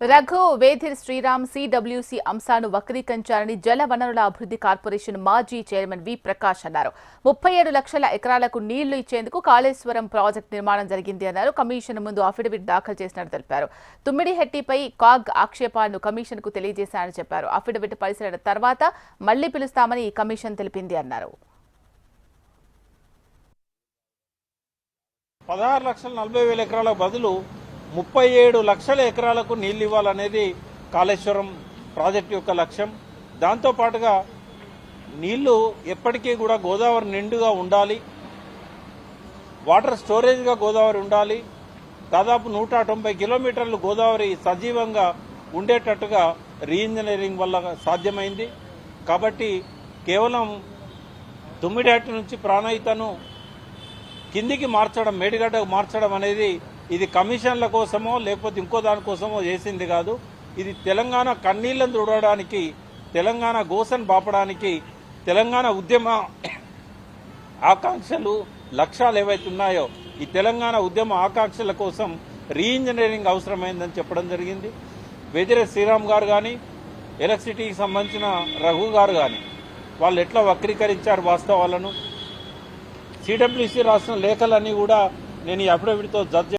Raghu Vedire Sriram CWC అంశాను వక్రీకరించారని జల వనరుల అభివృద్ధి కార్పొరేషన్ మాజీ చైర్మన్ వి ప్రకాష్ అన్నారు. ముప్పై ఏడు లక్షల ఎకరాలకు నీళ్ళు ఇచ్చేందుకు కాళేశ్వరం ప్రాజెక్టు నిర్మాణం జరిగింది అన్నారు. కమిషన్ ముందు అఫిడవిట్ దాఖలు చేసినట్టు తెలిపారు. తుమ్మిడిహెట్టిపై కాగ్ ఆక్షేపాలను కమిషన్కు తెలియజేశారని చెప్పారు. అఫిడవిట్ పరిశీలన తర్వాత మళ్ళీ పిలుస్తామని ఈ కమిషన్ తెలిపింది అన్నారు. పదహారు లక్షల నలభై వేల ఎకరాల బదులు ముప్పై ఏడు లక్షల ఎకరాలకు నీళ్ళు ఇవ్వాలనేది కాళేశ్వరం ప్రాజెక్టు యొక్క లక్ష్యం. దాంతో పాటుగా నీళ్ళు ఎప్పటికీ కూడా గోదావరి నిండుగా ఉండాలి. వాటర్ స్టోరేజ్గా గోదావరి ఉండాలి. దాదాపు నూట తొంభై కిలోమీటర్లు గోదావరి సజీవంగా ఉండేటట్టుగా రీఇంజనీరింగ్ వల్ల సాధ్యమైంది. కాబట్టి కేవలం తుమ్మిడాటి నుంచి ప్రాణహితను కిందికి మార్చడం మేడిగడ్డకు మార్చడం అనేది ఇది కమిషన్ల కోసమో లేకపోతే ఇంకో దానికోసమో చేసింది కాదు. ఇది తెలంగాణ కన్నీళ్ళను చూడడానికి తెలంగాణ గోసను బాపడానికి తెలంగాణ ఉద్యమ ఆకాంక్షలు లక్ష్యాలు ఏవైతే ఉన్నాయో ఈ తెలంగాణ ఉద్యమ ఆకాంక్షల కోసం రీఇంజనీరింగ్ అవసరమైందని చెప్పడం జరిగింది. వెదిరే శ్రీరామ్ గారు కానీ ఎలక్ట్రిసిటీకి సంబంధించిన రఘు గారు కానీ వాళ్ళు ఎట్లా వక్రీకరించారు వాస్తవాలను? సిడబ్ల్యూసీ రాసిన లేఖలన్నీ కూడా నేను ఈ అఫిడవిట్తో జడ్జ్